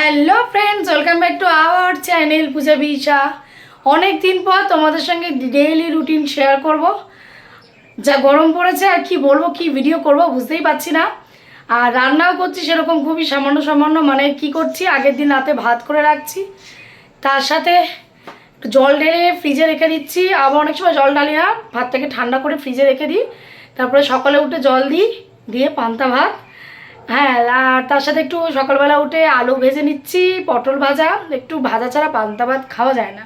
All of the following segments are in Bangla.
Hello friends welcome back to our channel Puja Bisha অনেক দিন পর তোমাদের সঙ্গে ডেইলি রুটিন শেয়ার করব। যা গরম পড়েছে আর কি বলব, কি ভিডিও করব বুঝতেই পারছি না। আর রান্নাও করছি সেরকম খুবই সামান্য সামান্য মানে কি করছি, আগের দিন রাতে ভাত করে রাখছি। তার সাথে জল ঢেলে ফ্রিজে রেখে দিচ্ছি। আবার অনেক সময় জল না, ভাতটাকে ঠান্ডা করে ফ্রিজে রেখে দিই। তারপরে সকালে উঠে জল দিই, দিয়ে পান্তা ভাত। হ্যাঁ আর তার সাথে একটু সকালবেলা উঠে আলু ভেজে নিচ্ছি, পটল ভাজা, একটু ভাজা ছাড়া পান্তা ভাত খাওয়া যায় না।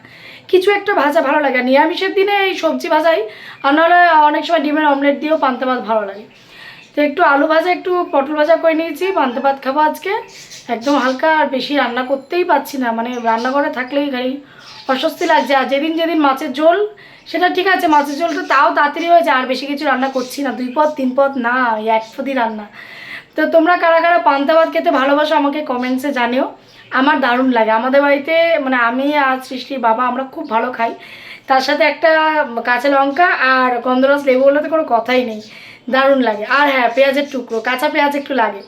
কিছু একটা ভাজা ভালো লাগে নিরামিষের দিনে এই সবজি ভাজাই, আর নাহলে অনেক সময় ডিমের অমলেট দিয়েও পান্তা ভাত ভালো লাগে। তো একটু আলু ভাজা, একটু পটল ভাজা করে নিয়েছি, পান্তা ভাত খাব আজকে। একদম হালকা আর বেশি রান্না করতেই পারছি না মানে রান্নাঘরে থাকলেই খালি অস্বস্তি লাগছে। আর যেদিন যেদিন মাছের ঝোল, সেটা ঠিক আছে, মাছের ঝোলটা তাও তাড়াতাড়ি হয়ে যায়, আর বেশি কিছু রান্না করছি না, দুই পদ, তিন পদ, না এক পদই রান্না। তো তোমরা কারা কারা পান্তা ভাত খেতে ভালোবাসো আমাকে কমেন্টসে জানিও। আমার দারুণ লাগে। আমাদের বাড়িতে মানে আমি আর সৃষ্টির বাবা আমরা খুব ভালো খাই। তার সাথে একটা কাঁচা লঙ্কা আর গন্ধরস লেবু হলে তো কোনো কথাই নেই। দারুণ লাগে। আর হ্যাঁ পেঁয়াজের টুকরো, কাঁচা পেঁয়াজ একটু লাগে।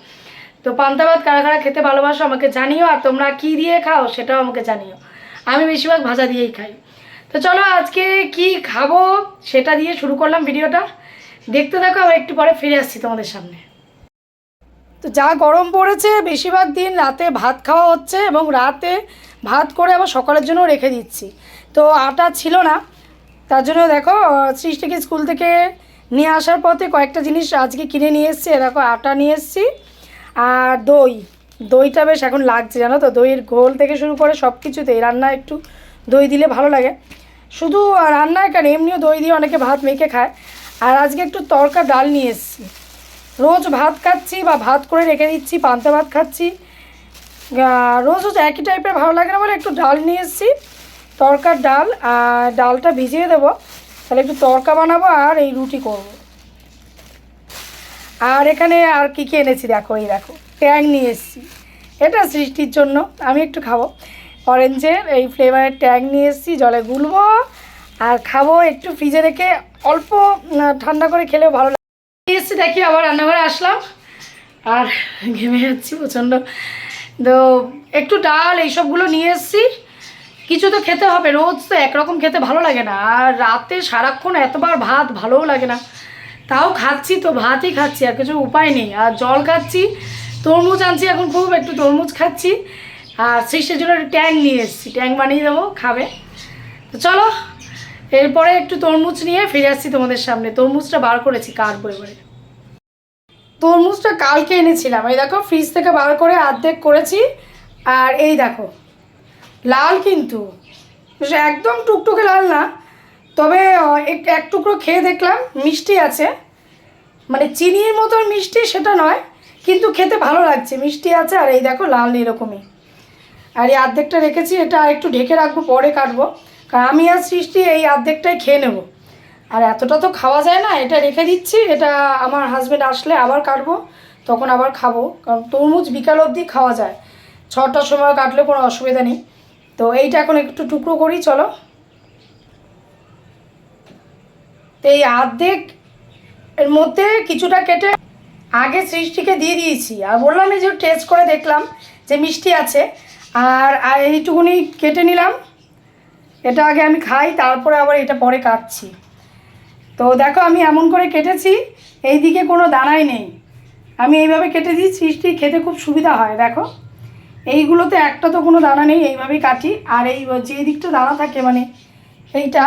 তো পান্তা ভাত কারা কারা খেতে ভালোবাসো আমাকে জানিও আর তোমরা কি দিয়ে খাও সেটাও আমাকে জানিও। আমি বেশিরভাগ ভাজা দিয়েই খাই। তো চলো আজকে কি খাব সেটা দিয়ে শুরু করলাম ভিডিওটা। দেখতে থাকো, আবার একটু পরে ফিরে আসছি তোমাদের সামনে। তো যা গরম পড়েছে, বেশিরভাগ দিন রাতে ভাত খাওয়া হচ্ছে এবং রাতে ভাত করে আবার সকালের জন্য রেখে দিচ্ছি। তো আটা ছিল না, তার জন্য দেখো সৃষ্টিকে স্কুল থেকে নিয়ে আসার পথে কয়েকটা জিনিস আজকে কিনে নিয়ে এসেছি। দেখো, আটা নিয়ে এসেছি আর দই। দইটা বেশ এখন লাগছে, জানো তো? দইয়ের ঘোল থেকে শুরু করে সব কিছুতেই রান্না একটু দই দিলে ভালো লাগে। শুধু রান্নায় কেন, এমনিও দই দিয়ে অনেকে ভাত মেখে খায়। আর আজকে একটু তরকা, ডাল নিয়ে এসেছি। রোজ ভাত খাচ্ছি বা ভাত করে রেখে দিচ্ছি, পান্তা ভাত খাচ্ছি। রোজ রোজ একই টাইপের ভালো লাগে না বলে একটু ডাল নিয়ে এসেছি। তরকার ডাল আর ডালটা ভিজিয়ে দেবো। তাহলে একটু তরকা বানাবো আর এই রুটি করব। আর এখানে আর কি কী এনেছি দেখো, এই দেখো, ট্যাং নিয়ে এসেছি। এটা সৃষ্টির জন্য, আমি একটু খাব। অরেঞ্জের এই ফ্লেভারের ট্যাং নিয়ে এসেছি, জলে গুলবো। আর খাব একটু ফ্রিজে রেখে অল্প ঠান্ডা করে খেলেও ভালো এসেছি দেখি আবার রান্নাঘরে আসলাম। আর ঘেমে যাচ্ছি প্রচণ্ড। তো একটু ডাল এইসবগুলো নিয়ে এসেছি। কিছু তো খেতে হবে, রোজ তো একরকম খেতে ভালো লাগে না। আর রাতে সারাক্ষণ এতবার ভাত ভালোও লাগে না। তাও খাচ্ছি তো, ভাতই খাচ্ছি, আর কিছু উপায় নেই। আর জল খাচ্ছি, তরমুজ আনছি, এখন খুব একটু তরমুজ খাচ্ছি। আর সৃষ্টির জন্য একটু ট্যাং নিয়ে এসেছি। ট্যাং বানিয়ে দেবো, খাবে। তো চলো এরপরে একটু তরমুজ নিয়ে ফিরে আসছি তোমাদের সামনে। তরমুজটা বার করেছি কাটবো এবারে তরমুজটা কালকে এনেছিলাম। এই দেখো ফ্রিজ থেকে বার করে অর্ধেক করেছি। আর এই দেখো, লাল কিন্তু। একদম টুকটুকে লাল না, তবে এক- টুকরো খেয়ে দেখলাম, মিষ্টি আছে। মানে চিনির মতন মিষ্টি সেটা নয়, কিন্তু খেতে ভালো লাগছে। মিষ্টি আছে আর এই দেখো, লাল এরকমই। আর এই অর্ধেকটা রেখেছি, এটা আর একটু ঢেকে রাখব, পরে কাটবো। আমি আর সৃষ্টি এই অর্ধেকটাই খেয়ে নেব। আর এতটা তো খাওয়া যায় না, এটা রেখে দিচ্ছি, এটা আমার হাজব্যান্ড আসলে আবার কাটবো, তখন আবার খাব, কারণ তরমুজ বিকাল অবধি খাওয়া যায়। ছটার সময় কাটলে কোনো অসুবিধা নেই। তো এইটা এখন একটু টুকরো করি, চলো। তো এই অর্ধেক এর মধ্যে কিছুটা কেটে আগে সৃষ্টিকে দিয়ে দিয়েছি। আর বললাম এই যে টেস্ট করে দেখলাম যে মিষ্টি আছে আর এইটুকুনি কেটে নিলাম। এটা আগে আমি খাই, তারপরে আবার এটা পরে কাটছি। তো দেখো, আমি এমন করে কেটেছি এই দিকে কোনো দানাই নেই। আমি এইভাবে কেটে দিই সৃষ্টি খেতে খুব সুবিধা হয়, দেখো। এইগুলোতে একটা তো কোনো দানা নেই, এইভাবেই কাটি। আর এই যে দিকটা দানা থাকে মানে এইটা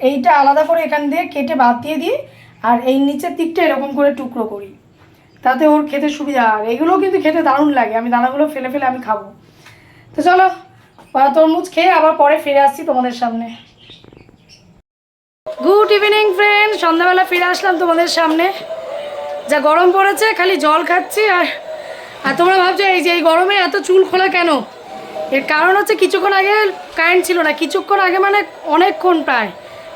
এইটা আলাদা করে এখান দিয়ে কেটে বাদ দিয়ে দিই, আর এই নিচের দিকটা এরকম করে টুকরো করি। তাতে ওর খেতে সুবিধা আর এগুলোও কিন্তু খেতে দারুণ লাগে, আমি দানাগুলো ফেলে ফেলে আমি খাব। তো চলো তরমুজ খেয়ে আবার পরে ফিরে আসছি তোমাদের সামনে। গুড ইভিনিং ফ্রেন্ড সন্ধ্যাবেলা ফিরে আসলাম তোমাদের সামনে। যা গরম পড়েছে, খালি জল খাচ্ছি আর আর তোমরা ভাবছ, এই যে এই গরমে এত চুল খোলা কেন? এর কারণ হচ্ছে কিছুক্ষণ আগে কারেন্ট ছিল না। কিছুক্ষণ আগে মানে অনেকক্ষণ প্রায়।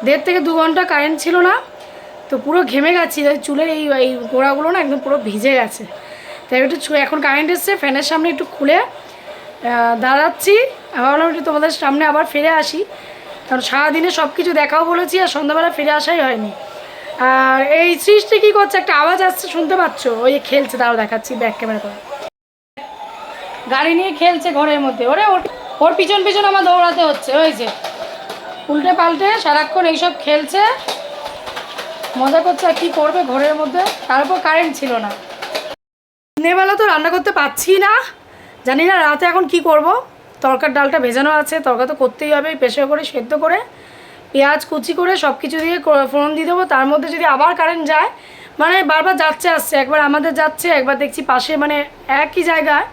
দেড় থেকে দু ঘণ্টা কারেন্ট ছিল না। তো পুরো ঘেমে গেছি। চুলের এই এই গোড়াগুলো না একদম পুরো ভিজে গেছে। তাই একটু এখন কারেন্ট এসছে ফ্যানের সামনে একটু খুলে দাঁড়াচ্ছি। ভাবলাম একটু তোমাদের সামনে আবার ফিরে আসি। কারণ সারাদিনে সব কিছু দেখাও বলেছি আর সন্ধ্যাবেলা ফিরে আসাই হয়নি। আর এই সৃষ্টি কী করছে? একটা আওয়াজ আসছে, শুনতে পাচ্ছ? ওই খেলছে তাও দেখাচ্ছি ব্যাক ক্যামেরা করে। গাড়ি নিয়ে খেলছে ঘরের মধ্যে। ওরে, ওর ওর পিছন পিছন আমার দৌড়াতে হচ্ছে, ওই যে। উল্টে পাল্টে সারাক্ষণ এইসব খেলছে। মজা করছে আর কী করবে ঘরের মধ্যে? তার উপর কারেন্ট ছিল না। দিনেরবেলা তো রান্না করতে পারছি না। জানি না রাতে এখন কি করব। তরকার ডালটা ভেজানো আছে, তরকা তো করতেই হবে প্রেশার করে, সেদ্ধ করে, পেঁয়াজ, কুচি করে সব কিছু দিয়ে ফোড়ন দিয়ে দেবো। তার মধ্যে যদি আবার কারেন্ট যায় মানে বারবার যাচ্ছে আসছে, একবার আমাদের যাচ্ছে, একবার দেখছি পাশে মানে একই জায়গায়,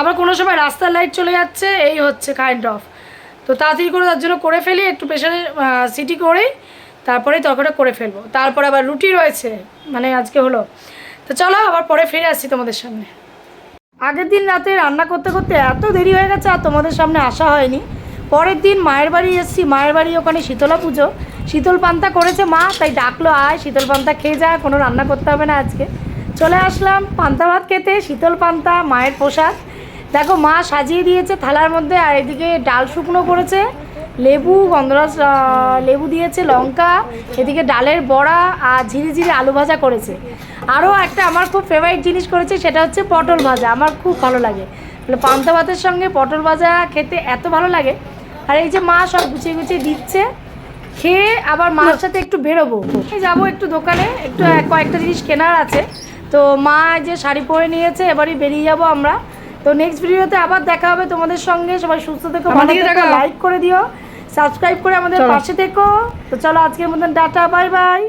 আবার কোনো সময় রাস্তার লাইট চলে যাচ্ছে, এই হচ্ছে কারেন্ট অফ তো তাড়াতাড়ি করে তার জন্য করে ফেলি, একটু প্রেশারে সিটি করেই, তারপরে তরকারিটা করে ফেলব। তারপরে আবার রুটি রয়েছে মানে আজকে হলো। তো চলো আবার পরে ফিরে আসছি তোমাদের সামনে। আগের দিন রাতে রান্না করতে করতে এত দেরি হয়ে গেছে আর তোমাদের সামনে আসা হয়নি। পরের দিন মায়ের বাড়ি এসেছি, মায়ের বাড়ি ওখানে শীতলা পুজো। শীতল পান্তা করেছে মা, তাই ডাকলো, আয়, শীতল পান্তা খেয়ে যা, কোনো রান্না করতে হবে না আজকে। চলে আসলাম পান্তা ভাত খেতে, শীতল পান্তা, মায়ের প্রসাদ। দেখো মা সাজিয়ে দিয়েছে থালার মধ্যে, আর এদিকে ডাল শুকনো করেছে, লেবু, গন্ধরাজ লেবু দিয়েছে, লঙ্কা, এদিকে ডালের বড়া, আর ঝিরি ঝিরি আলু ভাজা করেছে। আরও একটা আমার খুব ফেভারিট জিনিস করেছে সেটা হচ্ছে পটল ভাজা। আমার খুব ভালো লাগে। তাহলে পান্তা ভাতের সঙ্গে পটল ভাজা খেতে এত ভালো লাগে। আর এই যে মা সব গুছিয়ে গুছিয়ে দিচ্ছে খেয়ে আবার মার সাথে একটু বেরোবো। যাব একটু দোকানে একটু কয়েকটা জিনিস কেনার আছে। তো মা যে শাড়ি পরে নিয়েছে এবারই বেরিয়ে যাব আমরা। তো নেক্সট ভিডিওতে আবার দেখা হবে তোমাদের সঙ্গে। সবাই সুস্থ থেকো আমার দিকে লাইক করে দিও। সাবস্ক্রাইব করে আমাদের পাশে থেকো। তো চলো আজকের মতন টাটা বাই বাই